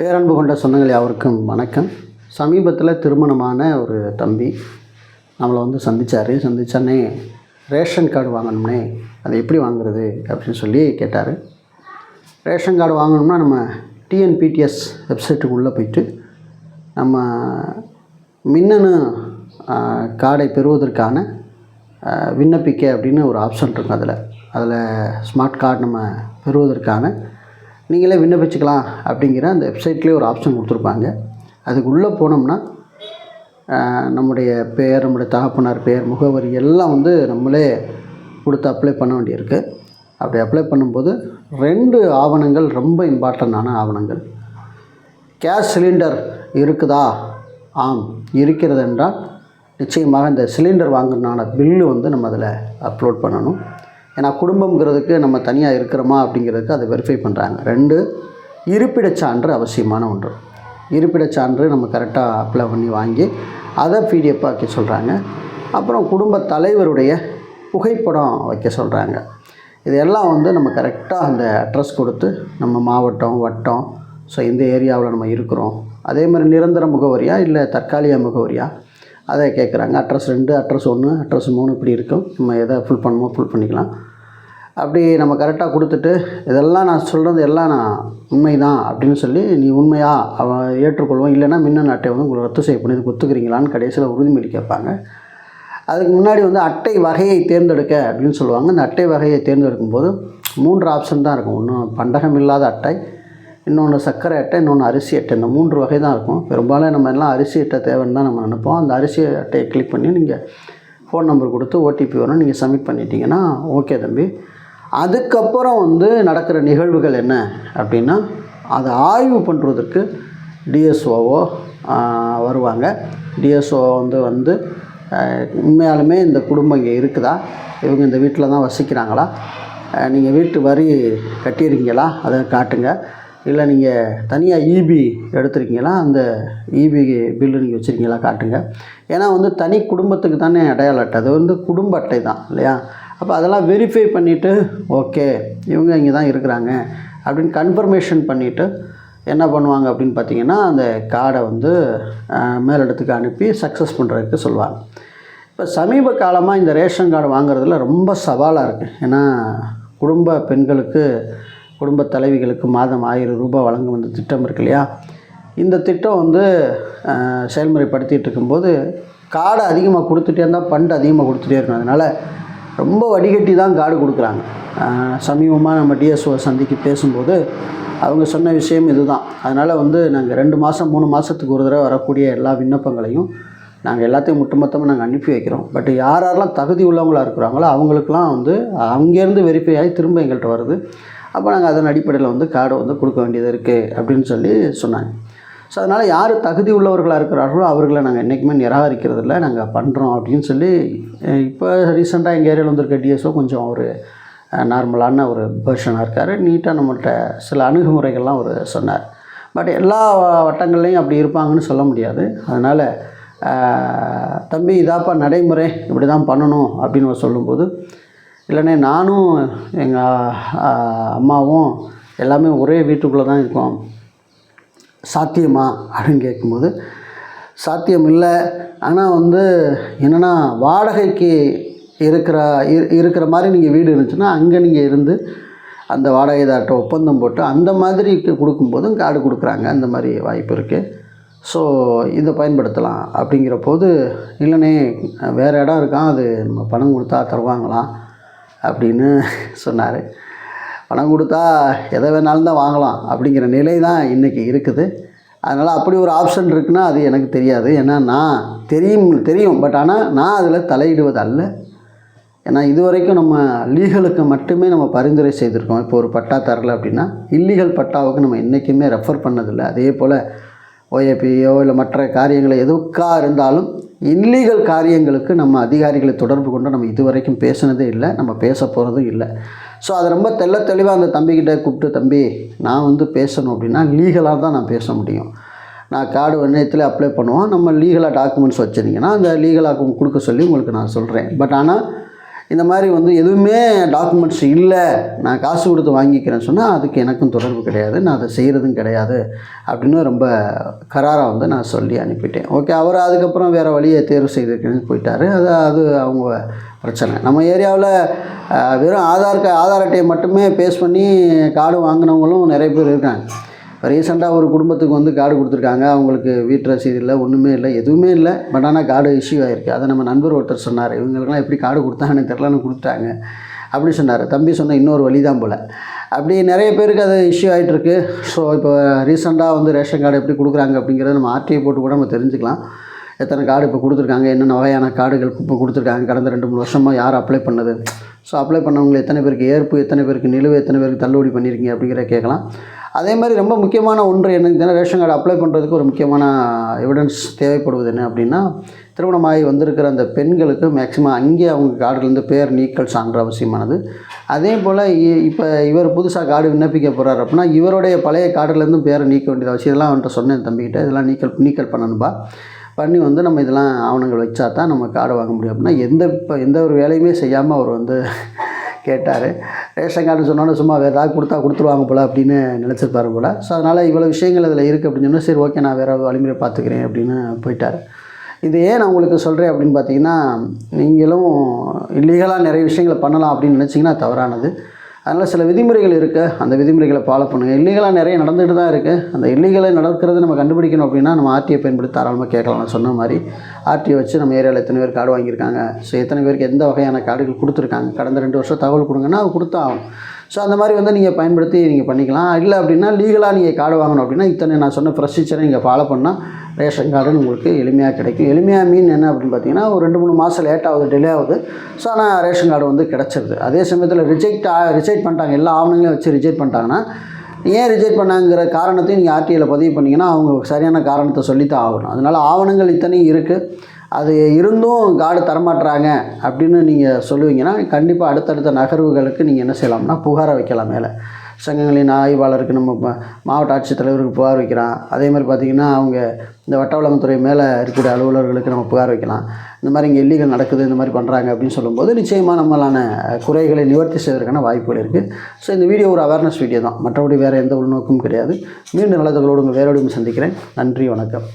பேரன்பு கொண்ட சொந்தங்கள் யாவருக்கும் வணக்கம். சமீபத்தில் திருமணமான ஒரு தம்பி நம்மளை வந்து சந்தித்தார் சந்தித்தானே ரேஷன் கார்டு வாங்கணும்னே அதை எப்படி வாங்குறது அப்படின்னு சொல்லி கேட்டார். ரேஷன் கார்டு வாங்கணும்னா நம்ம டிஎன்பிடிஎஸ் வெப்சைட்டுக்கு உள்ளே போயிட்டு நம்ம மின்னணு கார்டை பெறுவதற்கான விண்ணப்பிக்க அப்படின்னு ஒரு ஆப்ஷன் இருக்கும் அதில். அதில் ஸ்மார்ட் கார்டு நம்ம பெறுவதற்கான நீங்களே விண்ணப்பிச்சுக்கலாம் அப்படிங்கிற அந்த வெப்சைட்லேயே ஒரு ஆப்ஷன் கொடுத்துருப்பாங்க. அதுக்கு உள்ளே போனோம்னா நம்முடைய பேர் நம்முடைய தகப்பனார் பேர் முகவரி எல்லாம் வந்து நம்மளே கொடுத்து அப்ளை பண்ண வேண்டியிருக்கு. அப்படி அப்ளை பண்ணும்போது ரெண்டு ஆவணங்கள் ரொம்ப இம்பார்ட்டண்டான ஆவணங்கள். கேஸ் சிலிண்டர் இருக்குதா? ஆம் இருக்கிறது என்றால் நிச்சயமாக இந்த சிலிண்டர் வாங்குறதுனால பில்லு வந்து நம்ம அதில் அப்லோட் பண்ணணும். ஏன்னா குடும்பங்கிறதுக்கு நம்ம தனியாக இருக்கிறோமா அப்படிங்கிறதுக்கு அதை வெரிஃபை பண்ணுறாங்க ரெண்டு இருப்பிடச் சான்று அவசியமான ஒன்று. இருப்பிடச் சான்று நம்ம கரெக்டாக அப்ளை பண்ணி வாங்கி அதை பிடிஎஃப் வைக்க சொல்கிறாங்க அப்புறம் குடும்ப தலைவருடைய புகைப்படம் வைக்க சொல்கிறாங்க இதெல்லாம் வந்து நம்ம கரெக்டாக அந்த அட்ரஸ் கொடுத்து நம்ம மாவட்டம் வட்டம் ஸோ இந்த ஏரியாவில் நம்ம இருக்கிறோம். அதே மாதிரி நிரந்தர முகவரியா இல்லை தற்காலிக முகவரியா? அதை கேட்குறாங்க அட்ரஸ் ரெண்டு அட்ரஸ் ஒன்று அட்ரஸ் மூணு இப்படி இருக்கும். நம்ம எதை ஃபுல் பண்ணணுமோ ஃபுல் பண்ணிக்கலாம். அப்படி நம்ம கரெக்டாக கொடுத்துட்டு இதெல்லாம் நான் சொல்கிறது எல்லாம் நான் உண்மை தான் அப்படின்னு சொல்லி நீ உண்மையா அவன் ஏற்றுக்கொள்வோம். இல்லைன்னா மின்னணு அட்டை வந்து உங்களுக்கு ரத்து செய்யப்படும் இதுக்கு ஒத்துக்கிறீங்களான்னு கடைசியில் உறுதிமொழி கேட்பாங்க. அதுக்கு முன்னாடி வந்து அட்டை வகையை தேர்ந்தெடுக்க அப்படின்னு சொல்லுவாங்க. அந்த அட்டை வகையை தேர்ந்தெடுக்கும் போது மூன்று ஆப்ஷன் தான் இருக்கும். ஒன்று பண்டகம் இல்லாத அட்டை இன்னொன்று சர்க்கரை அட்டை இன்னொன்று அரிசி அட்டை. இந்த மூன்று வகை தான் இருக்கும். பெரும்பாலும் நம்ம எல்லாம் அரிசி அட்டை தேவைன்னு தான் நம்ம நினைப்போம். அந்த அரிசி அட்டையை கிளிக் பண்ணி நீங்கள் ஃபோன் நம்பர் கொடுத்து ஓடிபி வரும் நீங்கள் சப்மிட் பண்ணிட்டீங்கன்னா ஓகே தம்பி. அதுக்கப்புறம் வந்து நடக்கிற நிகழ்வுகள் என்ன அப்படின்னா அதை ஆய்வு பண்ணுறதுக்கு டிஎஸ்ஓவோ வருவாங்க. டிஎஸ்ஓ வந்து வந்து உண்மையாலுமே இந்த குடும்பம் இங்கே இருக்குதா? இவங்க இந்த வீட்டில் தான் வசிக்கிறாங்களா? நீங்கள் வீட்டு வரி கட்டியிருக்கீங்களா? அதை காட்டுங்க. இல்லை நீங்கள் தனியாக இபி எடுத்துருக்கீங்களா? அந்த இபி பில்லு நீங்கள் வச்சுருக்கீங்களா? காட்டுங்க. ஏன்னா வந்து தனி குடும்பத்துக்கு தானே அடையாள அட்டை. அது வந்து குடும்ப அட்டை தான் இல்லையா? அப்போ அதெல்லாம் வெரிஃபை பண்ணிவிட்டு ஓகே இவங்க இங்கே தான் இருக்கிறாங்க அப்படின்னு கன்ஃபர்மேஷன் பண்ணிவிட்டு என்ன பண்ணுவாங்க அப்படின்னு பார்த்தீங்கன்னா அந்த கார்டை வந்து மேலிடத்துக்கு அனுப்பி சக்ஸஸ் பண்ணுறதுக்கு சொல்லுவாங்க. இப்போ சமீப காலமாக இந்த ரேஷன் கார்டு வாங்குறதுல ரொம்ப சவாலாக இருக்குது ஏன்னா குடும்ப பெண்களுக்கு குடும்ப தலைவிகளுக்கு மாதம் ஆயிரம் ரூபாய் வழங்கும் வந்த திட்டம் இருக்கு இல்லையா? இந்த திட்டம் வந்து செயல்முறைப்படுத்திகிட்டு இருக்கும்போது கார்டை அதிகமாக கொடுத்துட்டே இருந்தால் பண்டு அதிகமாக கொடுத்துட்டே இருக்கணும். அதனால் ரொம்ப வடிகட்டி தான் கார்டு கொடுக்குறாங்க. சமீபமாக நம்ம டிஎஸ்ஓ சந்திக்கு பேசும்போது அவங்க சொன்ன விஷயம் இதுதான். அதனால் வந்து நாங்கள் ரெண்டு மாதம் மூணு மாதத்துக்கு ஒரு தடவை வரக்கூடிய எல்லா விண்ணப்பங்களையும் நாங்கள் எல்லாத்தையும் ஒட்டுமொத்தமாக நாங்கள் அனுப்பி வைக்கிறோம். பட் யார் யாரெல்லாம் தகுதி உள்ளவங்களா இருக்கிறாங்களோ அவங்களுக்குலாம் வந்து அங்கேருந்து வெரிஃபை ஆகி திரும்ப எங்கள்கிட்ட வருது. அப்போ நாங்கள் அதன் அடிப்படையில் வந்து கார்டு வந்து கொடுக்க வேண்டியது இருக்குது அப்படின்னு சொல்லி சொன்னாங்க. ஸோ அதனால் யார் தகுதி உள்ளவர்களாக இருக்கிறார்களோ அவர்களை நாங்கள் என்றைக்குமே நிராகரிக்கிறதில்ல. நாங்கள் பண்ணுறோம் அப்படின்னு சொல்லி இப்போ ரீசெண்டாக எங்கள் ஏரியாவில் வந்திருக்க டிஎஸ்ஓ கொஞ்சம் ஒரு நார்மலான ஒரு பர்ஷனாக இருக்கார். நீட்டாக நம்மள்கிட்ட சில அணுகுமுறைகள்லாம் அவர் சொன்னார். பட் எல்லா வட்டங்கள்லையும் அப்படி இருப்பாங்கன்னு சொல்ல முடியாது. அதனால் தம்பி இதாப்பா நடைமுறை இப்படி தான் பண்ணணும் அப்படின்னு அவர் சொல்லும்போது இல்லைனே நானும் எங்கள் அம்மாவும் எல்லாமே ஒரே வீட்டுக்குள்ளே தான் இருக்கோம். சாத்தியமா அப்படின்னு கேட்கும்போது சாத்தியம் இல்லை ஆனால் வந்து என்னென்னா வாடகைக்கு இருக்கிற இரு- இருக்கிற மாதிரி நீங்கள் வீடு இருந்துச்சுன்னா அங்கே நீங்கள் இருந்து அந்த வாடகைதார்கிட்ட ஒப்பந்தம் போட்டு அந்த மாதிரி கொடுக்கும்போதும் கார்டு கொடுக்குறாங்க. அந்த மாதிரி வாய்ப்பு இருக்குது ஸோ இதை பயன்படுத்தலாம் அப்படிங்கிற போது இல்லைனே வேறு இடம் இருக்கான் அது நம்ம பணம் கொடுத்தா தருவாங்களாம் அப்படின்னு சொன்னார். பணம் கொடுத்தா எதை வேணாலும் தான் வாங்கலாம் அப்படிங்கிற நிலை தான் இன்றைக்கி இருக்குது. அதனால் அப்படி ஒரு ஆப்ஷன் இருக்குன்னா அது எனக்கு தெரியாது. ஏன்னா நான் தெரியும் தெரியும். பட் ஆனால் நான் அதில் தலையிடுவது அல்ல ஏன்னா இது வரைக்கும் நம்ம லீகலுக்கு மட்டுமே நம்ம பரிந்துரை செய்திருக்கோம். இப்போ ஒரு பட்டா தரலை அப்படின்னா இல்லீகல் பட்டாவுக்கு நம்ம என்றைக்குமே ரெஃபர் பண்ணதில்லை. அதே போல் ஓஏபியோ இல்லை மற்ற காரியங்களை எதுக்காக இருந்தாலும் இல்லீகல் காரியங்களுக்கு நம்ம அதிகாரிகளை தொடர்பு கொண்டு நம்ம இதுவரைக்கும் பேசினதே இல்லை. நம்ம பேச போகிறதும் இல்லை. ஸோ அதை ரொம்ப தெள்ள தெளிவாக அந்த தம்பிக்கிட்ட கூப்பிட்டு தம்பி நான் வந்து பேசணும் அப்படின்னா லீகலாக தான் நான் பேச முடியும். நான் கார்டு வண்ணயத்தில் அப்ளை பண்ணுவோம் நம்ம லீகலாக டாக்குமெண்ட்ஸ் வச்சுருந்தீங்கன்னா அந்த லீகலாக கொடுக்க சொல்லி உங்களுக்கு நான் சொல்கிறேன் பட் ஆனால் இந்த மாதிரி வந்து எதுவுமே டாக்குமெண்ட்ஸ் இல்லை. நான் காசு கொடுத்து வாங்கிக்கிறேன்னு சொன்னால் அதுக்கு எனக்கும் தொடர்பு கிடையாது. நான் அதை செய்கிறதும் கிடையாது அப்படின்னு ரொம்ப கராராக வந்து நான் சொல்லி அனுப்பிட்டேன். ஓகே அவர் அதுக்கப்புறம் வேறு வழியை தேர்வு செய்திருக்கேன்னு போயிட்டார். அது அது அவங்க பிரச்சனை. நம்ம ஏரியாவில் வெறும் ஆதார் ஆதார் அட்டையை மட்டுமே பேஸ் பண்ணி கார்டு வாங்கினவங்களும் நிறைய பேர் இருக்காங்க. ரீசெண்டாக ஒரு குடும்பத்துக்கு வந்து கார்டு கொடுத்துருக்காங்க. அவங்களுக்கு வீட்டு ரசீது இல்லை ஒன்றுமே இல்லை எதுவுமே இல்லை. பட் ஆனால் கார்டு இஷ்யூ ஆகிருக்கு அதை நம்ம நண்பர் ஒருத்தர் சொன்னார். இவங்களுக்குலாம் எப்படி கார்டு கொடுத்தாங்கன்னு தெரிலன்னு கொடுத்தாங்க அப்படி சொன்னார். தம்பி சொன்ன இன்னொரு வழி தான் போல். அப்படி நிறைய பேருக்கு அது இஷ்யூ ஆகிட்டுருக்கு ஸோ இப்போ ரீசெண்டாக வந்து ரேஷன் கார்டு எப்படி கொடுக்குறாங்க அப்படிங்கிறத நம்ம ஆர்டிஐ போட்டு கூட நம்ம தெரிஞ்சுக்கலாம். எத்தனை கார்டு இப்போ கொடுத்துருக்காங்க? என்னென்ன வகையான கார்டுகள் இப்போ கொடுத்துருக்காங்க? கடந்த ரெண்டு மூணு வருஷமாக யார் அப்ளை பண்ணது? ஸோ அப்ளை பண்ணவங்களை எத்தனை பேருக்கு ஏற்பு எத்தனை பேருக்கு நிலுவை எத்தனை பேருக்கு தள்ளுபடி பண்ணியிருக்கீங்க அப்படிங்கிற கேட்கலாம். அதே மாதிரி ரொம்ப முக்கியமான ஒன்று என்னன்னு ரேஷன் கார்டு அப்ளை பண்ணுறதுக்கு ஒரு முக்கியமான எவிடன்ஸ் தேவைப்படுவது என்ன அப்படின்னா திருமணமாகி வந்திருக்கிற அந்த பெண்களுக்கு மேக்ஸிமம் அங்கே அவங்க கார்டுலேருந்து பேர் நீக்கல் சான்று அவசியமானது. அதே போல் இப்போ இவர் புதுசாக கார்டு விண்ணப்பிக்க போகிறார் அப்படின்னா இவருடைய பழைய கார்டுலேருந்து பேரை நீக்க வேண்டியது அவசியம். இதெல்லாம் அவன்கிட்ட சொன்னேன் தம்பிக்கிட்ட இதெல்லாம் நீக்கல் நீக்கல் பண்ணணும்பா. பண்ணி வந்து நம்ம இதெல்லாம் ஆவணங்கள் வச்சா தான் நம்ம கார்டு வாங்க முடியும் அப்படின்னா எந்த இப்போ எந்த ஒரு வேலையுமே செய்யாமல் அவர் வந்து கேட்டார். ரேஷன் கார்டு சொன்னோன்னே சும்மா வேறு ஏதாவது கொடுத்தா கொடுத்துருவாங்க போல் அப்படின்னு நினச்சிருப்பாரு போல். ஸோ அதனால் இவ்வளோ விஷயங்கள் அதில் இருக்குது அப்படின்னு சொன்னால் சரி ஓகே நான் வேறு வழிமுறை பார்த்துக்கிறேன் அப்படின்னு போயிட்டார். இது ஏன் நான் உங்களுக்கு சொல்கிறேன் அப்படின்னு பார்த்தீங்கன்னா நீங்களும் இல்லீகலாக நிறைய விஷயங்களை பண்ணலாம் அப்படின்னு நினச்சிங்கன்னா தவறானது. அதனால் சில விதிமுறைகள் இருக்குது அந்த விதிமுறைகளை ஃபாலோ பண்ணுங்கள் இல்லீகலாக நிறைய நடந்துகிட்டு தான் இருக்குது அந்த இல்லீகலாக நடக்கிறது நம்ம கண்டுபிடிக்கணும் அப்படின்னா நம்ம ஆர்டிஐ பயன்படுத்தி தாராளமாக கேட்கலாம். நான் சொன்ன மாதிரி ஆர்டிஐ வச்சு நம்ம ஏரியாவில் எத்தனை பேர் கார்டு வாங்கியிருக்காங்க. ஸோ எத்தனை பேருக்கு எந்த வகையான கார்டுகள் கொடுத்துருக்காங்க? கடந்த ரெண்டு வருஷம் தகவல் கொடுங்கன்னா அது கொடுத்தா ஆகும். ஸோ அந்த மாதிரி வந்து நீங்கள் பயன்படுத்தி நீங்கள் பண்ணிக்கலாம். இல்லை அப்படின்னா லீகலாக நீங்கள் கார்டு வாங்கணும் அப்படின்னா இத்தனை நான் சொன்ன ப்ரொசீஜரை நீங்கள் ஃபாலோ பண்ணால் ரேஷன் கார்டுன்னு உங்களுக்கு எளிமையாக கிடைக்கும். எளிமையாக மீன் என்ன அப்படின்னு பார்த்தீங்கன்னா ஒரு ரெண்டு மூணு மாதம் லேட் ஆகுது டிலே ஆகுது. ஸோ ஆனால் ரேஷன் கார்டு வந்து கிடச்சிருது. அதே சமயத்தில் ரிஜெக்ட் ரிஜெக்ட் பண்ணிட்டாங்க. எல்லா ஆவணங்களையும் வச்சு ரிஜெக்ட் பண்ணிட்டாங்கன்னா ஏன் ரிஜெக்ட் பண்ணாங்கிற காரணத்தையும் நீங்கள் ஆர்டிஐயில் பதிவு பண்ணிங்கன்னா அவங்க சரியான காரணத்தை சொல்லித்தான் ஆகணும். அதனால் ஆவணங்கள் இத்தனையும் இருக்குது அது இருந்தும் கார்டு தரமாட்டுறாங்க அப்படின்னு நீங்கள் சொல்லுவீங்கன்னா கண்டிப்பாக அடுத்தடுத்த நகர்வுகளுக்கு நீங்கள் என்ன செய்யலாம்னா புகாரை வைக்கலாம் மேலே. சங்கங்களின் ஆய்வாளருக்கு நம்ம மாவட்ட ஆட்சித்தலைவருக்கு புகார் வைக்கலாம். அதே மாதிரி பார்த்திங்கன்னா அவங்க இந்த வட்ட வழங்குத்துறை மேலே இருக்கக்கூடிய அலுவலர்களுக்கு நம்ம புகார் வைக்கலாம். இந்த மாதிரி இங்கே இல்லீகல் நடக்குது இந்த மாதிரி பண்ணுறாங்க அப்படின்னு சொல்லும்போது நிச்சயமாக நம்மளான குறைகளை நிவர்த்தி செய்வதற்கான வாய்ப்புகள் இருக்குது ஸோ இந்த வீடியோ ஒரு அவேர்னஸ் வீடியோ தான். மற்றபடி வேறு எந்த உள்நோக்கமும் கிடையாது. மீண்டும் நல்லதோடு உங்கள் வேறோடையும் சந்திக்கிறேன். நன்றி வணக்கம்.